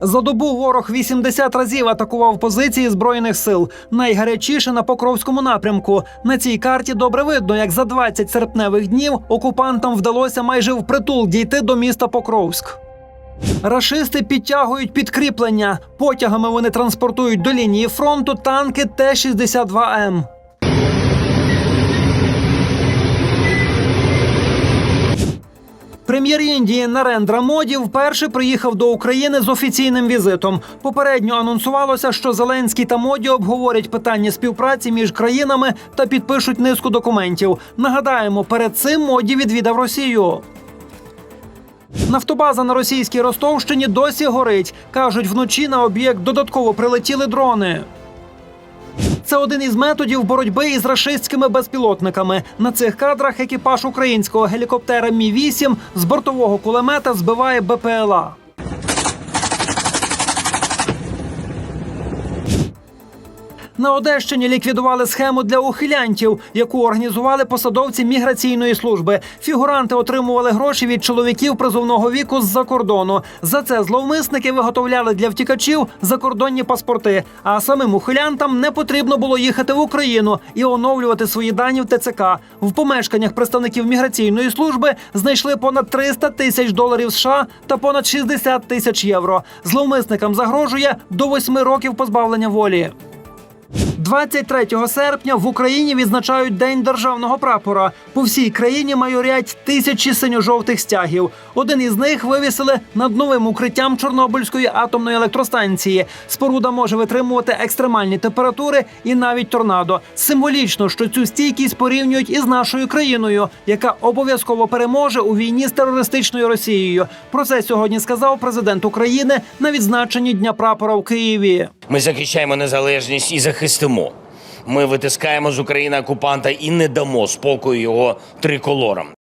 За добу ворог 80 разів атакував позиції збройних сил. Найгарячіше на Покровському напрямку. На цій карті добре видно, як за 20 серпневих днів окупантам вдалося майже впритул дійти до міста Покровськ. Рашисти підтягують підкріплення. Потягами вони транспортують до лінії фронту танки Т-62М. Прем'єр Індії Нарендра Моді вперше приїхав до України з офіційним візитом. Попередньо анонсувалося, що Зеленський та Моді обговорять питання співпраці між країнами та підпишуть низку документів. Нагадаємо, перед цим Моді відвідав Росію. Нафтобаза на російській Ростовщині досі горить. кажуть, вночі на об'єкт додатково прилетіли дрони. Це один із методів боротьби із рашистськими безпілотниками. На цих кадрах екіпаж українського гелікоптера Мі 8 з бортового кулемета збиває БПЛА. На Одещині ліквідували схему для ухилянтів, яку організували посадовці міграційної служби. Фігуранти отримували гроші від чоловіків призовного віку з-за кордону. За це зловмисники виготовляли для втікачів закордонні паспорти. А самим ухилянтам не потрібно було їхати в Україну і оновлювати свої дані в ТЦК. В помешканнях представників міграційної служби знайшли понад 300 тисяч доларів США та понад 60 тисяч євро. Зловмисникам загрожує до 8 років позбавлення волі. 23 серпня в Україні відзначають День державного прапора. По всій країні майорять тисячі синьо-жовтих стягів. Один із них вивісили над новим укриттям Чорнобильської атомної електростанції. Споруда може витримувати екстремальні температури і навіть торнадо. Символічно, що цю стійкість порівнюють із нашою країною, яка обов'язково переможе у війні з терористичною Росією. Про це сьогодні сказав президент України на відзначенні Дня прапора в Києві. Ми захищаємо незалежність і захистимо. Ми витискаємо з України окупанта і не дамо спокою його триколорам.